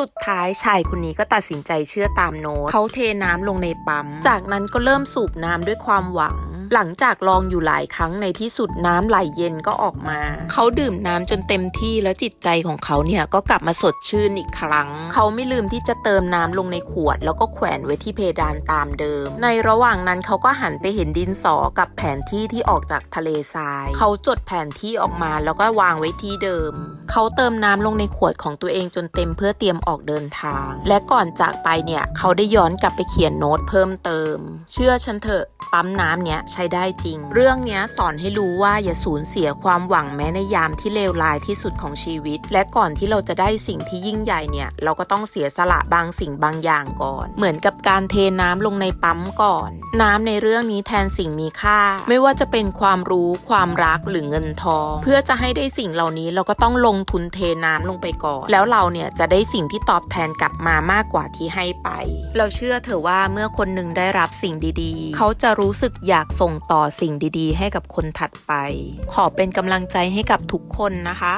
สุดท้ายชายคนนี้ก็ตัดสินใจเชื่อตามโน้ตเขาเทน้ำลงในปั๊ม จากนั้นก็เริ่มสูบน้ำด้วยความหวังหลังจากลองอยู่หลายครั้งในที่สุดน้ำไหลเย็นก็ออกมา เขาดื่มน้ำจนเต็มที่แล้วจิตใจของเขาเนี่ยก็กลับมาสดชื่นอีกครั้ง เขาไม่ลืมที่จะเติมน้ำลงในขวด แล้วก็แขวนไว้ที่เพดานตามเดิม ในระหว่างนั้นเขาก็หันไปเห็นดินสอกับแผนที่ที่ออกจากทะเลทราย เขาจดแผนที่ออกมาแล้วก็วางไว้ที่เดิม เขาเติมน้ำลงในขวดของตัวเองจนเต็มเพื่อเตรียมออกเดินทาง และก่อนจากไปเนี่ยเขาได้ย้อนกลับไปเขียนโน้ตเพิ่มเติม เชื่อฉันเถอะปั๊มน้ำเนี้ยใช้ได้จริง เรื่องเนี้ยสอนให้รู้ว่าอย่าสูญเสียความหวังแม้ในยามที่เลวร้ายที่สุดของชีวิต และก่อนที่เราจะได้สิ่งที่ยิ่งใหญ่เนี่ย เราก็ต้องเสียสละบางสิ่งบางอย่างก่อน เหมือนกับการเทน้ำลงในปั๊มก่อน น้ำในเรื่องนี้แทนสิ่งมีค่า ไม่ว่าจะเป็นความรู้ ความรักหรือเงินทอง เพื่อจะให้ได้สิ่งเหล่านี้เราก็ต้องลงงทุนเทน้ำลงไปก่อน แล้วเราเนี่ยจะได้สิ่งที่ตอบแทนกลับมามากกว่าที่ให้ไป เราเชื่อเถอะว่าเมื่อคนหนึ่งได้รับสิ่งดีๆ เขาจะรู้สึกอยากส่งต่อสิ่งดีๆ ให้กับคนถัดไป ขอเป็นกำลังใจให้กับทุกคนนะคะ